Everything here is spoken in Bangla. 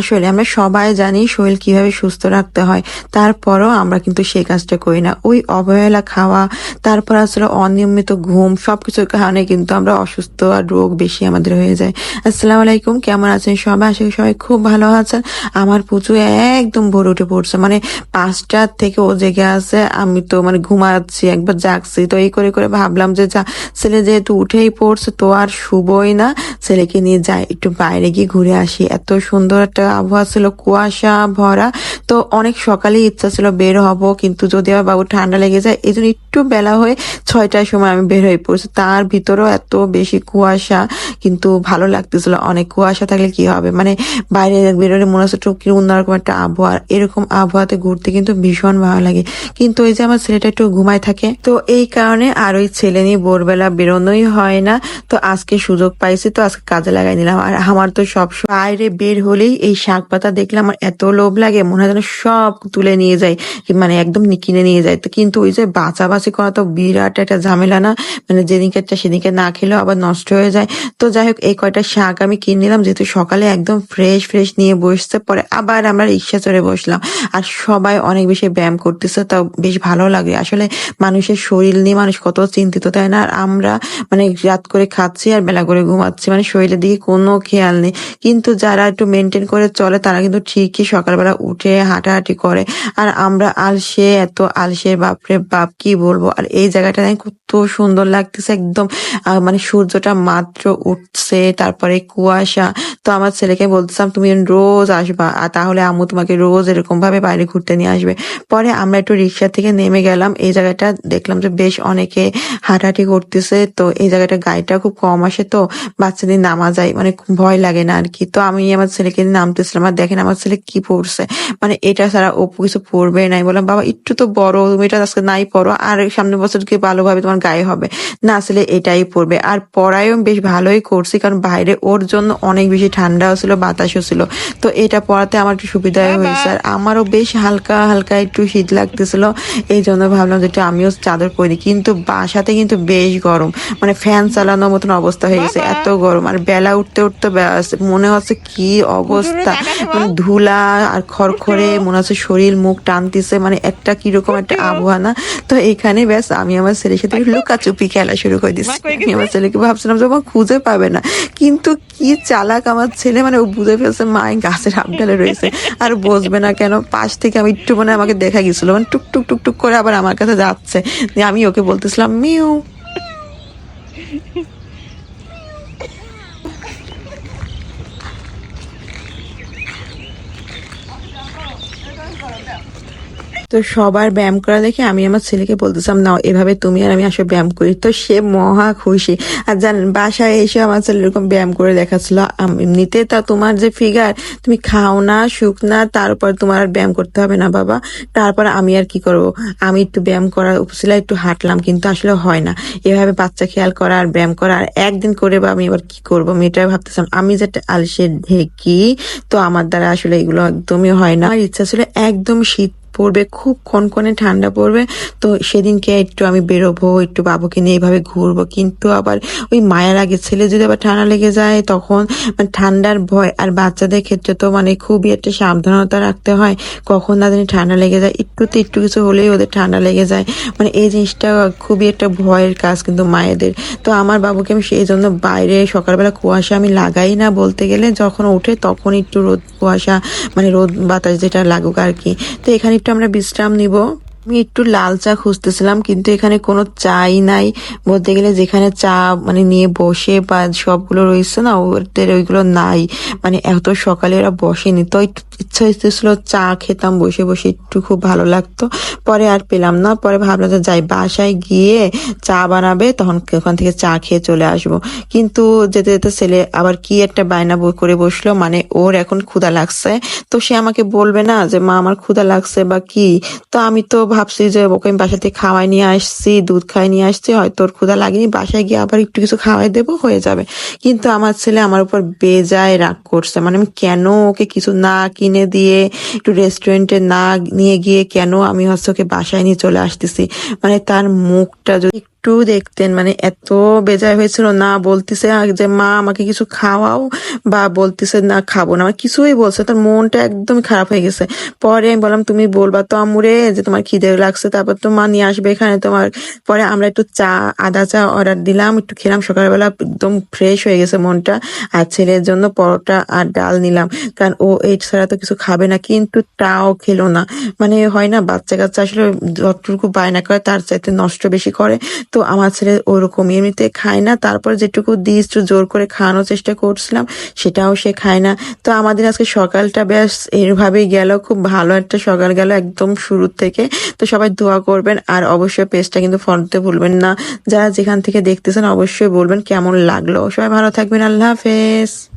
আসলে আমরা সবাই জানি শরীর কীভাবে সুস্থ রাখতে হয়। তারপরও আমরা কিন্তু সেই কাজটা করি না। ওই অবহেলা খাওয়া, তারপর আসলে অনিয়মিত ঘুম সব কিছুর কারণে কিন্তু আমরা অসুস্থ আর রোগ বেশি আমাদের হয়ে যায়। আসসালামু আলাইকুম, কেমন আছেন সবাই? করি সবাই খুব ভালো আছেন। আমার পুচু একদম ভোর উঠে পড়ছে। মানে পাঁচটার থেকে ও জেগে আছে, আমি তো মানে ঘুমাচ্ছি, একবার জাগছি। তো এই করে করে ভাবলাম যে, যা, ছেলে যেহেতু উঠেই পড়ছে, তো আর শুভই না। ছেলেকে নিয়ে যাই, একটু বাইরে গিয়ে ঘুরে আসি। এত সুন্দর একটা আবহাওয়া ছিল কুয়াশা, ভরা। তো অনেক সকালে ইচ্ছা ছিল বের হব, কিন্তু যদি আবার বাবু ঠান্ডা লেগে যায়, এই জন্য একটু বেলা হয়ে ছয়টার সময় আমি বের হয়ে পড়ছি। তার ভিতরেও এত বেশি কুয়াশা, কিন্তু ভালো লাগতেছিল। অনেক কুয়াশা থাকলে কি হবে? মানে বাইরে বেরোলে মনে হচ্ছে একটু কি অন্যরকম একটা আবহাওয়া। এরকম আবহাওয়াতে ঘুরতে কিন্তু ভীষণ ভালো লাগে। কিন্তু ওই যে আমার ছেলেটা একটু ঘুমায় থাকে, তো এই কারণে আর ওই ছেলে নিয়ে ভোরবেলা বেরোনোই হয় না। তো আজকে সুযোগ পাইছি, তো আজকে কাজে লাগাই নিলাম। আর আমার তো সব বাইরে বের হলেই এই শাক পাতা দেখলে আমার এত লোভ লাগে, মনে হয় যেন সব তুলে নিয়ে যায় মানে একদম কিনে নিয়ে যায় তো কিন্তু ওই যে বাঁচাবাচি করা তো বিরাট একটা ঝামেলা না? মানে যেদিনকে সেদিনকে না খেলেও আবার নষ্ট হয়ে যায়। তো যাই হোক, এই কয়টা শাক আমি কিনে নিলাম, যেহেতু সকালে একদম ফ্রেশ ফ্রেশ নিয়ে বসতে পরে আবার আমরা রিক্সা চড়ে বসলাম। আর সবাই অনেক বেশি ব্যায়াম করতেছে, তাও বেশ ভালো লাগে। আসলে মানুষের শরীর নিয়ে মানুষ কত চিন্তিত, তাই না? আর আমরা মানে রাত করে খাচ্ছি আর বেলা করে ঘুমাচ্ছি মানে শরীরের দিকে কোনো খেয়াল নেই। কিন্তু যারা একটু মেনটেন করে চলে, তারা কিন্তু ঠিকই সকালবেলা উঠে হাঁটাহাঁটি করে। আর আমরা আলসে, এত আলসের বাপরে বাপ, কি বলব? আর এই জায়গাটা দেখেন কত সুন্দর লাগতেছে একদম। মানে সূর্যটা মাত্র উঠছে, তারপরে কুয়াশা। তো আমার ছেলেকে বলতেছিলাম, তুমি রোজ আসবা, আর তাহলে আম্মু তোমাকে রোজ এরকম ভাবে বাইরে ঘুরতে নিয়ে আসবে। পরে আমরা একটু রিক্সা থেকে নেমে গেলাম। এই জায়গাটা দেখলাম যে বেশ অনেকে হাঁটাহাঁটি করতেছে। তো এই জায়গাটা গাড়িটা খুব কম আসে, তো বাচ্চাদের নামা যায় মানে ভয় লাগে না আর কি। তো আমি আমার ছেলেকে নিয়ে নামতেছিলাম আর দেখেন আমার ছেলে কি পড়ছে? মানে এটা ছাড়া ও কিছু পড়বে নাই। বললাম বাবা একটু তো বড় তুমি এটা আজকে নাই পড়ো আর সামনে বছর কি ভালোভাবে তোমার গায়ে হবে? না আসলে এটাই পড়বে। আর পড়ায়ও বেশ ভালোই করছি কারণ বাইরে ওর জন্য অনেক বেশি ঠান্ডাও ছিল বাতাসও ছিল। তো এটা পড়াতে আমার একটু সুবিধা হয়েছে আর আমারও বেশ হালকা হালকা একটু শীত লাগতেছিল এই জন্য ভাবলাম যে একটু আমিও চাদর পরি কিন্তু বাসাতে কিন্তু বেশ গরম মানে ফ্যান চালানোর মতন অবস্থা হয়ে গেছে এত গরম আর বেলা উঠতে উঠতে মনে হচ্ছে কি অবস্থা। মানে ধুলা আর খড়খড়ে মনে হচ্ছে শরীর মুখ টানতেছে মানে একটা কীরকম একটা আবহাওয়া না। তো এখানে ব্যাস আমি আমার ছেলের সাথে লুকাচুপি খেলা শুরু করে দিচ্ছি। আমি আমার ছেলেকে ভাবছিলাম যে আমার খুঁজে পাবে না। কিন্তু কি চালাক আমার ছেলে মানে ও বুঝে ফেলছে মায়ের গাছের আপডালে রয়েছে। আর বসবে না কেন? পাশ থেকে আমি একটু মানে আমাকে দেখা গেছিল। মানে টুক টুক টুক টুক করে আবার আমার কাছে যাচ্ছে। আমি ওকে বলতেছিলাম মিউ left. তো সবার ব্যায়াম করা দেখে আমি আমার ছেলেকে বলতেছিলাম না এভাবে তুমি আর আমি আসলে ব্যায়াম করি। তো সে মহা খুশি। আর জানেন বাসায় এসে আমার ছেলে এরকম ব্যায়াম করে দেখাচ্ছিল। এমনিতে তা তোমার যে ফিগার তুমি খাও না, শুক না তারপর তোমার আর ব্যায়াম করতে হবে না, বাবা। তারপর আমি আর কি করব? আমি একটু ব্যায়াম করার উপসিলা একটু হাঁটলাম, কিন্তু আসলে হয় না। এভাবে বাচ্চা খেয়াল করা আর ব্যায়াম করা, আর একদিন করে বা আমি এবার কি করব? আমি এটাই ভাবতেছিলাম। আমি যেটা আলসে ঢেকি, তো আমার দ্বারা আসলে এগুলো একদমই হয় না। ইচ্ছা ছিল একদম শীত পড়বে, খুব কনকনে ঠান্ডা পড়বে। তো সেদিনকে একটু আমি বেরোবো, একটু বাবুকে নিয়ে এইভাবে ঘুরবো। কিন্তু আবার ওই মায়ের আগে ছেলে যদি আবার ঠান্ডা লেগে যায়, তখন মানে ঠান্ডার ভয়। আর বাচ্চাদের ক্ষেত্রে তো মানে খুবই একটা সাবধানতা রাখতে হয়, কখন না ঠান্ডা লেগে যায়। একটুতে একটু কিছু হলেই ওদের ঠান্ডা লেগে যায়। মানে এই জিনিসটা খুবই একটা ভয়ের কাজ কিন্তু মায়েদের। তো আমার বাবুকে আমি সেই জন্য বাইরে সকালবেলা কুয়াশা আমি লাগাই না বলতে গেলে। যখন ওঠে তখন একটু রোদ, কুয়াশা মানে রোদ বাতাস যেটা লাগুক আর কি। তো এখানে একটু আমরা বিশ্রাম নিব। আমি একটু লাল চা খুঁজতেছিলাম, কিন্তু এখানে কোনো চাই নাই। বলতে গেলে যেখানে চা মানে নিয়ে বসে বা সবগুলো রয়েছে না, ওদের ওইগুলো নাই। মানে এত সকালে ওরা বসেনি। তো একটু ইচ্ছা হইতেছিল চা খেতাম, বসে বসে একটু খুব ভালো লাগতো। পরে আর পেলাম না। পরে ভাবলাম যে যাই, বাসায় গিয়ে চা বানাবে, তখন ওখান থেকে চা খেয়ে চলে আসব। কিন্তু যেতে যেতে ছেলে আবার কি একটা বায়না করে বসল মানে ওর এখন ক্ষুধা লাগছে। তো সে আমাকে বলবে না যে, মা, আমার ক্ষুধা লাগছে বা কি? তো আমি তো ভাবছি যে ওকে আমি বাসা থেকে খাওয়াই নিয়ে আসছি, দুধ খাই নিয়ে আসছি, হয়তো ওর ক্ষুধা লাগেনি, বাসায় গিয়ে আবার একটু কিছু খাওয়াই দেবো, হয়ে যাবে। কিন্তু আমার ছেলে আমার উপর বেজায় রাগ করছে। মানে আমি কেন ওকে কিছু না কিনে দিয়ে একটু রেস্টুরেন্টে না নিয়ে গিয়ে কেন আমি হচ্ছে ওকে বাসায় নিয়ে চলে আসতেছি? মানে তার মুখটা যদি একটু দেখতেন মানে এত বেজায় হয়েছিল না বলতেছে যে, মা, আমাকে কিছু খাওয়াও বা বলতেছে না, খাব না। আমার কিছুই বলছে তার মনটা একদম খারাপ হয়ে গেছে। পরে আমি বললাম, তুমি বলবা তো আমুরে যে, তোমার খিদে লাগছে, তারপর তো মা নিয়ে আসবে এখানে তোমার। পরে আমরা একটু চা, আদা চা অর্ডার দিলাম, একটু খেলাম, সকালবেলা একদম ফ্রেশ হয়ে গেছে মনটা। আর ছেলের জন্য পরোটা আর ডাল নিলাম, কারণ ও এই ছাড়া তো কিছু খাবে না, কিন্তু তাও খেলো না। মানে হয় না বাচ্চা কাচ্চা আসলে যতটুকু বায়না করে, তার চাইতে নষ্ট বেশি করে। তো আমার ছেলে ওরকম এমনিতে খায় না। তারপর যেটুকু একটু জোর করে খাওয়ানোর চেষ্টা করছিলাম, সেটাও সে খায় না। তো আমাদের আজকে সকালটা বেশ এরভাবেই গেল, খুব ভালো একটা সকাল গেল একদম শুরুর থেকে। তো সবাই দোয়া করবেন আর অবশ্যই পেজটা কিন্তু ফলো দিতে ভুলবেন না। যারা যেখান থেকে দেখতেছেন, অবশ্যই বলবেন কেমন লাগল। সবাই ভালো থাকবেন, আল্লাহ হাফেজ।